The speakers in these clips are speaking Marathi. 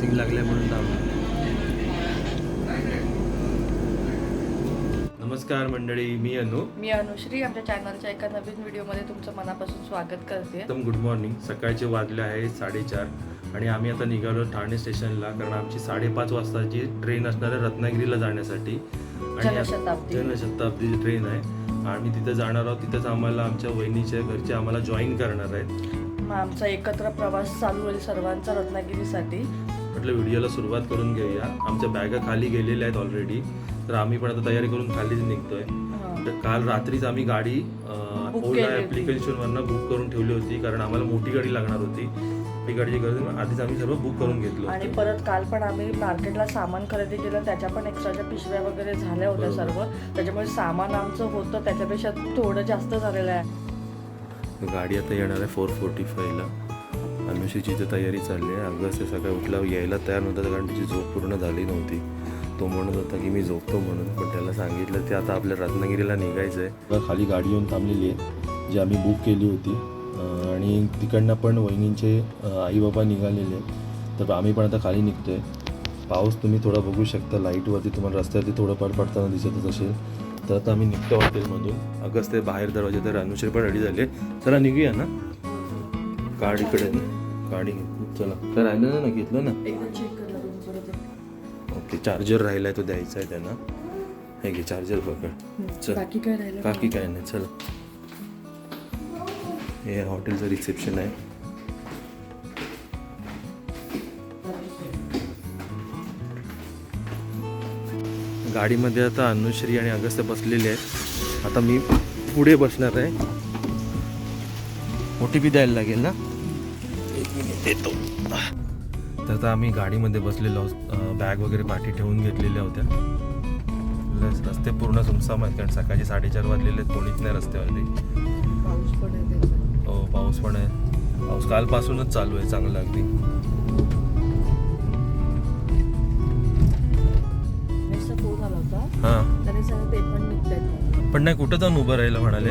पासिंग लागले म्हणून थांबलो नमस्कार मंडळी मी अनु. मी अनुश्री आमच्या चॅनलच्या एका नवीन व्हिडिओमध्ये तुमचं मनापासून स्वागत करते. एकदम गुड मॉर्निंग सकाळचे वाजले आहे साडेचार आणि आम्ही आता निघालो ठाणे स्टेशनला कारण आमची साडेपाच वाजताची ट्रेन असणार आहे रत्नागिरीला जाण्यासाठी. आणि जनशताब्दी. ट्रेन आहे. आम्ही तिथे जाणार आहोत. तिथेच आम्हाला आमच्या वहिनीच्या घरचे आम्हाला जॉईन करणार आहेत. आमचा एकत्र प्रवास चालू होईल सर्वांचा रत्नागिरीसाठी. म्हटलं व्हिडिओला सुरुवात करून घेऊया आमच्या बॅगा खाली गेलेल्या आहेत ऑलरेडी तर आम्ही पण आता तयारी करून खालीच निघतोय. तर काल रात्रीच आम्ही गाडी ओला. ऍप्लिकेशनवरनं बुक करून ठेवली होती कारण आम्हाला मोठी गाडी लागणार होती ती गाडीची गरज. आधीच आम्ही सर्व बुक करून घेतलं आणि. परत काल पण आम्ही मार्केटला सामान खरेदी केलं त्याच्या पण एक्स्ट्राच्या पिशव्या वगैरे झाल्या होत्या. सर्व त्याच्यामुळे सामान आमचं होतं त्याच्यापेक्षा थोडं जास्त झालेलं आहे गाडी आता येणार आहे फोर फोर्टी फायला अनुशीची तयारी चालली आहे अगस्त ते सकाळी उठला यायला तयार नव्हता कारण तिची झोप पूर्ण झाली नव्हती. तो म्हणत होता की मी झोपतो म्हणून पण त्याला सांगितलं ते आता आपल्या रत्नागिरीला निघायचं आहे खाली गाडी येऊन थांबलेली आहे जी आम्ही बुक केली होती. आणि तिकडनं पण वहिनींचे आई बाबा निघालेले आहेत. तर आम्ही पण आता खाली निघतो आहे पाऊस तुम्ही थोडा बघू शकता लाईटवरती तुम्हाला रस्त्यावरती थोडंफार पडताना दिसतच असेल. तर आता आम्ही निघतो हॉटेलमधून. अगस्त ते बाहेर दरवाजे तर अनुश्री पण रेडी झाले. चला निघूया ना? कार्ड इकडे. आहे गाडी चला. तर राहिलं ना घेतलं ना. ओके चार्जर राहिलाय तो द्यायचा आहे त्यांना. हे घे चार्जर पकड. चल. बाकी काय राहिलं? बाकी काय नाही चल. हे हॉटेलचं रिसेप्शन आहे. गाडीमध्ये आता अनुश्री आणि अगस्त बसलेले आहेत. आता मी पुढे बसणार आहे. ओ टी पी द्यायला लागेल ना? एक मिनिट देतो. तर आता आम्ही गाडीमध्ये बसलेलो आहोत. बॅग वगैरे पाठी ठेवून घेतलेल्या होत्या. रस्ते पूर्ण सुमसाम आहेत कारण सकाळचे साडेचार वाजलेले आहेत कोणीच नाही रस्त्यावरती. हो पाऊस पण आहे. पाऊस कालपासूनच चालू आहे चांगला अगदी. हां. पण नाही कुठं जाऊन उभं राहिलं म्हणाले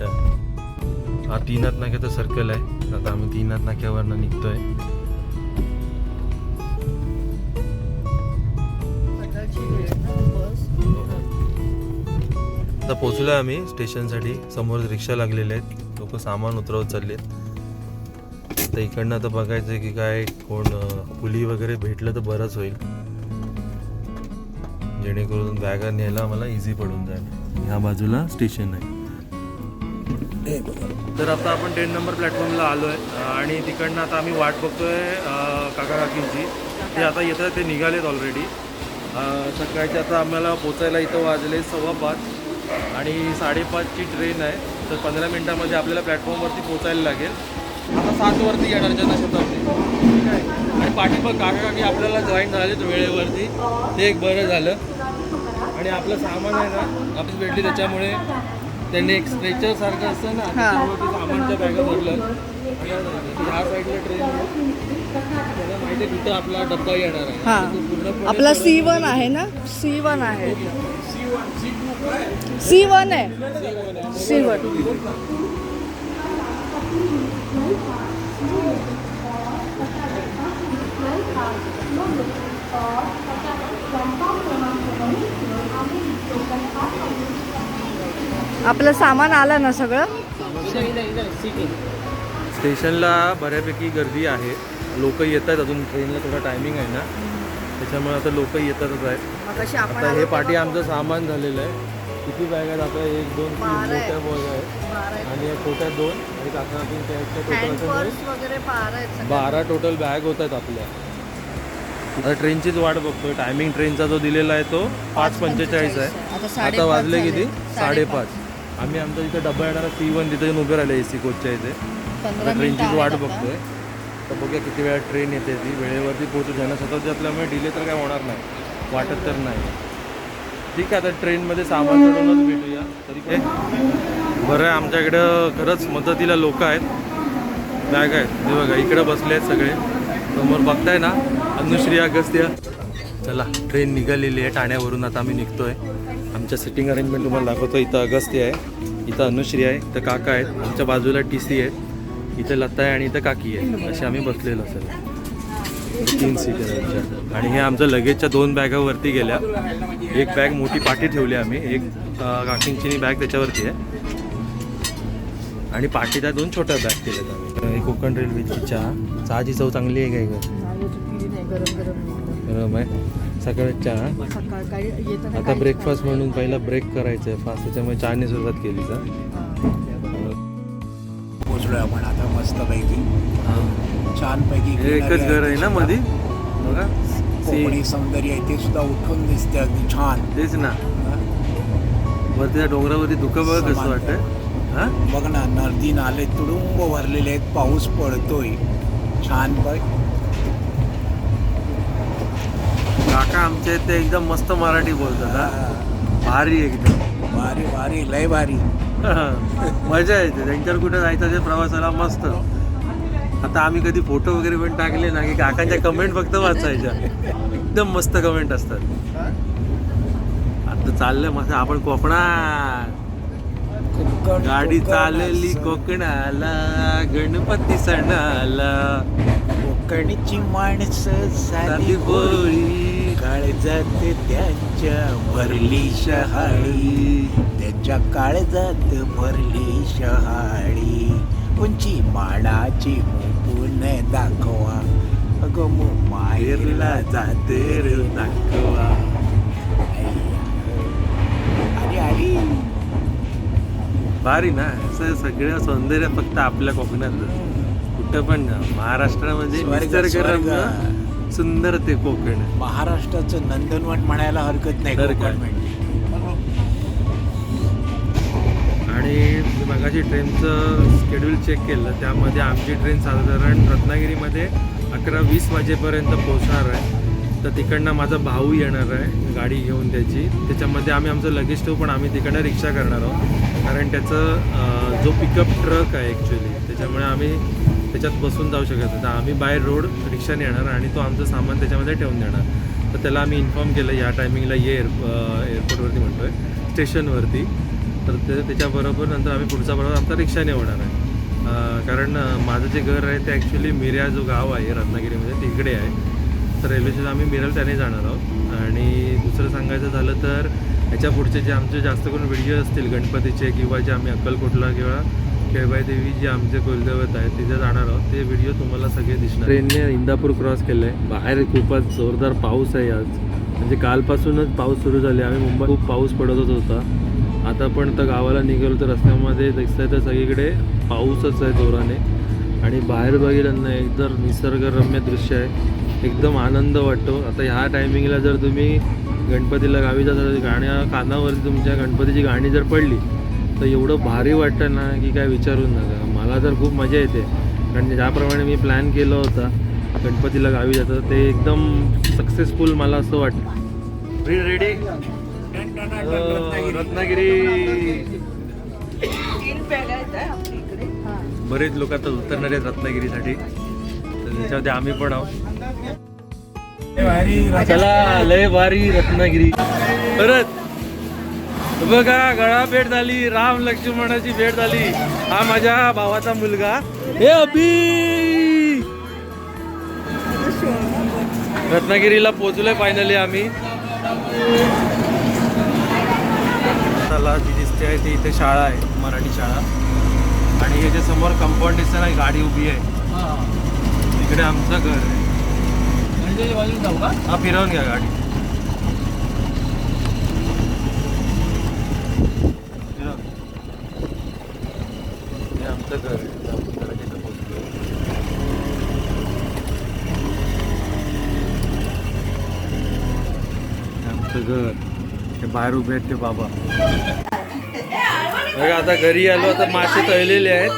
अच्छा. हा तीनाथ नाक्याचं सर्कल आहे. आता आम्ही तीनाथ नाक्यावरनं निघतोय. आता पोचलो आम्ही स्टेशनसाठी. समोर रिक्षा लागलेले आहेत. लोक सामान उतरवत चाललेत. तर इकडनं आता बघायचं आहे की काय कोण कुली वगैरे भेटलं तर बरंच होईल. जेणेकरून बॅगा न्यायला मला इझी पडून जाईल. ह्या बाजूला स्टेशन आहे. तर आता आपण टेन नंबर प्लॅटफॉर्मला आलो आहे आणि तिकडनं आता आम्ही वाट बघतोय काका काकींची. ते आता येत ते निघालेत ऑलरेडी सकाळचे आता आम्हाला पोचायला इथं वाजले सव्वा पाच. आणि साडेपाचची ट्रेन आहे. तर पंधरा मिनटामध्ये आपल्याला प्लॅटफॉर्मवरती पोचायला लागेल. आता सातवरती येणार जनशताब्दी. ठीक आहे आणि पाठीमाग काका काकी आपल्याला जॉईन झालेत वेळेवरती. ते एक बरं झालं. आणि आपलं सामान आहे ना आपली भेटली त्याच्यामुळे त्यांनी एक स्ट्रेचर सारखं असतं ना सामानच्या बॅगा भरलं आणि ह्या साईडला ट्रेन त्याला माहिती आहे तिथं आपला डब्बा येणार आहे. हा. तो पूर्णपणे आपला सी वन आहे ना? सी वन आहे. सी वन आहे. सी वन आपलं सामान आलं ना सगळं? स्टेशनला बऱ्यापैकी गर्दी आहे. लोक येत आहेत अजून ट्रेनला थोडा टायमिंग आहे ना. त्याच्यामुळे आता लोक येतातच आहेत आता हे पाठी आमचं सामान झालेलं आहे. किती बॅग आहेत आपल्या? एक दोन तीन. मोठ्या बॅग आहेत. आणि या छोट्या दोन. आणि काका टोटल बारा टोटल बॅग होत आहेत आपल्या. आता ट्रेनचीच वाट बघतोय. टायमिंग ट्रेनचा जो दिलेला आहे तो पाच पंचेचाळीस आहे. आता वाजले. किती? साडेपाच. आम्ही आमचा इथे डबा येणारा सी वन तिथे उभे राहिले ए सी कोचच्या इथे. आता आहेत वाट. बघतोय. तर बघूया किती वेळा ट्रेन येते ती. वेळेवरती पोहोचू. जनशताब्दी असल्यामुळे डिले तर काय होणार नाही. वाटत तर नाही. ठीक आहे आता ट्रेनमध्ये सामान चढवूनच भेटूया. तरी काय बरं आहे आमच्याकडं खरंच मदतीला लोक आहेत. बॅग आहेत हे बघा इकडे बसले आहेत सगळे. समोर बघताय ना? अनुश्री अगस्त्य. चला ट्रेन निघालेली आहे. ठाण्यावरून आता आम्ही निघतोय. आमच्या सिटिंग अरेंजमेंट तुम्हाला दाखवतो. इथं अगस्त्य आहे इथं अनुश्री आहे इथं काका आहेत आमच्या बाजूला टी सी आहे इथं लता आहे आणि इथं काकी आहे असे आम्ही बसलेलो असेल तीन सीटर आहेत. आणि हे आमचं लगेजच्या दोन बॅगा वरती गेल्या. एक बॅग मोठी पाठी ठेवली आम्ही. एक काकींची बॅग त्याच्यावरती आहे. आणि पाठीच्या दोन छोट्या बॅग केल्यात आम्ही. कोकण रेल्वेची चहा. चहाची चव चांगली आहे काय गरम आहे. सकाळी चहा सकाळ येताना आता ब्रेकफास्ट. म्हणून पहिला ब्रेक करायचा आहे फास्ट त्याच्यामुळे चहाने सुरुवात केली जा पोचलोय आपण. आता मस्तपैकी छानपैकी हे एकच घर आहे ना मध्ये बघा. कोकणी सौंदर्य आहे. ते सुद्धा उठून दिसते अगदी छान. तेच ना. वरती त्या डोंगरावरती धुकं बघ कसं. वाटतंय. हा? बघ ना नदी नाले तुडुंब भरलेले आहेत. पाऊस पडतोय. छान बघ काका आमच्या इथे एकदम मस्त मराठी बोलतात हा. भारी एकदम. भारी भारी लय भारी. मजा येते. त्यांच्यावर कुठं जायचं असेल प्रवासाला मस्त. आता आम्ही कधी फोटो वगैरे पण टाकले ना की काकांच्या कमेंट फक्त वाचायच्या. एकदम मस्त कमेंट असतात. आता चाललंय मस्त. आपण कोकणात. कोकण गाडी कोकण चालली असं. कोकणाला गणपती सणाला. कोकणची माणसं झाली बोळी काळजात त्यांच्या भरली शहाळी. त्यांच्या काळजात भरली शहाळी. उंची माडाची मुपून दाखवा. अगं मग माहेरला जाते दाखवा. अरे अरे भारी ना असं सगळं सौंदर्य फक्त आपल्या कोकणात कुठं पण. महाराष्ट्रामध्ये निसर्गरम्य. सुंदर ते कोकण महाराष्ट्राचं नंदनवन म्हणायला हरकत नाही तर काय? म्हणजे आणि मगाशी ट्रेनचं शेड्यूल चेक केलं त्यामध्ये आमची ट्रेन साधारण रत्नागिरीमध्ये अकरा वीस वाजेपर्यंत पोहोचणार आहे तर तिकडनं माझा भाऊ येणार आहे गाडी घेऊन त्याची त्याच्यामध्ये आम्ही आमचं लगेज ठेवू पण आम्ही तिकडनं रिक्षा करणार आहोत कारण त्याचं जो पिकअप ट्रक आहे ॲक्च्युली त्याच्यामुळे आम्ही त्याच्यात बसून जाऊ शकत होता तर आम्ही बाय रोड रिक्षाने येणार आणि तो आमचं सामान त्याच्यामध्ये ठेवून देणार. तर त्याला आम्ही इन्फॉर्म केलं या टायमिंगला ये एअर एअरपोर्टवरती म्हणतो आहे स्टेशनवरती तर ते त्याच्याबरोबर नंतर आम्ही पुढचा बरोबर आमचा रिक्षाने होणार आहे. कारण माझं जे घर आहे ते ॲक्च्युली मिऱ्या जो गाव आहे रत्नागिरीमध्ये तिकडे आहे. तर रेल्वे स्टेशन आम्ही मिरल त्याने जाणार आहोत. आणि दुसरं सांगायचं झालं तर ह्याच्या पुढचे जे आमचे जास्त करून व्हिडिओ असतील गणपतीचे किंवा जे आम्ही अक्कलकोटला किंवा केळबाईदेवी जे आमचे कुलदैवत आहे तिथे जाणार आहोत. ते व्हिडिओ तुम्हाला सगळे दिसणार ट्रेनने इंदापूर क्रॉस केलं आहे बाहेर खूपच जोरदार पाऊस आहे आज. म्हणजे कालपासूनच पाऊस सुरू झाले. आम्ही मुंबई खूप पाऊस पडतच होता आता पण तर गावाला निघालो तर रस्त्यामध्ये दिसतंय तर सगळीकडे पाऊसच आहे जोराने. आणि बाहेर बघितलं ना एकदम निसर्गरम्य दृश्य आहे. एकदम आनंद वाटतो. आता ह्या टायमिंगला जर तुम्ही गणपतीला गावी जाता तर गाण्या कानावरती तुमच्या गणपतीची गाणी जर पडली तर एवढं भारी वाटतं ना की काय विचारून नका. मला तर खूप मजा येते. कारण ज्याप्रमाणे मी प्लॅन केला होता गणपतीला गावी जातं ते एकदम सक्सेसफुल मला असं वाटतं रेडी रेडी रत्नागिरी. बरेच लोक आता उतरणार आहेत रत्नागिरीसाठी. तर त्याच्यामध्ये आम्ही पण आहोत. चला लय भारी रत्नागिरी. परत. बघा गळा भेट झाली. राम लक्ष्मणाची भेट झाली. हा माझ्या भावाचा मुलगा. हे अभि! रत्नागिरीला पोहोचलोय फायनली आम्ही. त्याला जी दिसते आहे ती इथे शाळा आहे मराठी शाळा. आणि याच्या समोर कंपाऊंड दिसतं ना गाडी उभी आहे. इकडे आमचं घर आहे. हा फिरवून घ्या गाडी फिरवून. हे आमचं घर आहे इथं आपण जरा तिथं पोहोचलोय. हे आमचं घर ते बाहेर उभे आहेत ते बाबा. बघा आता घरी आलो आता मासे तळलेले आहेत.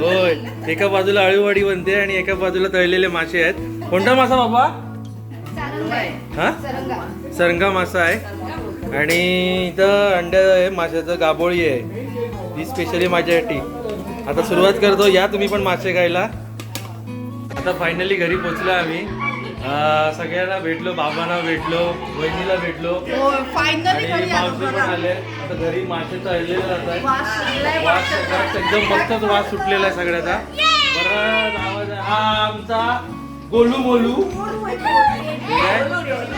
होय एका बाजूला अळीवाडी बनते आणि एका बाजूला तळलेले मासे आहेत. कोणता मासा बाबा? हा? सरंगा मासा आहे. आणि इथं अंड्या आहे माशाचं गाबोळी आहे. ही स्पेशली माझ्यासाठी. आता सुरुवात करतो. या तुम्ही पण मासे खायला. आता फायनली घरी पोचलो आम्ही. सगळ्यांना भेटलो बाबांना भेटलो वहिनीला भेटलो. हो फायनली आणि घरी आलो पण बघा. आले. आता घरी मासे तळलेले एकदम मस्तच वास सुटलेला आहे सगळ्याचा. बरं आवाज. हा आमचा गोलू मोलू आहे?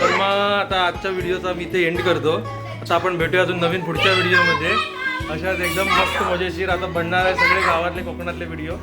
तर मग आता आजच्या व्हिडिओचा मी इथे एंड करतो. आता आपण भेटूया अजून नवीन पुढच्या व्हिडिओमध्ये. अशाच एकदम मस्त मजेशीर आता बनणार आहे सगळे गावातले कोकणातले व्हिडिओ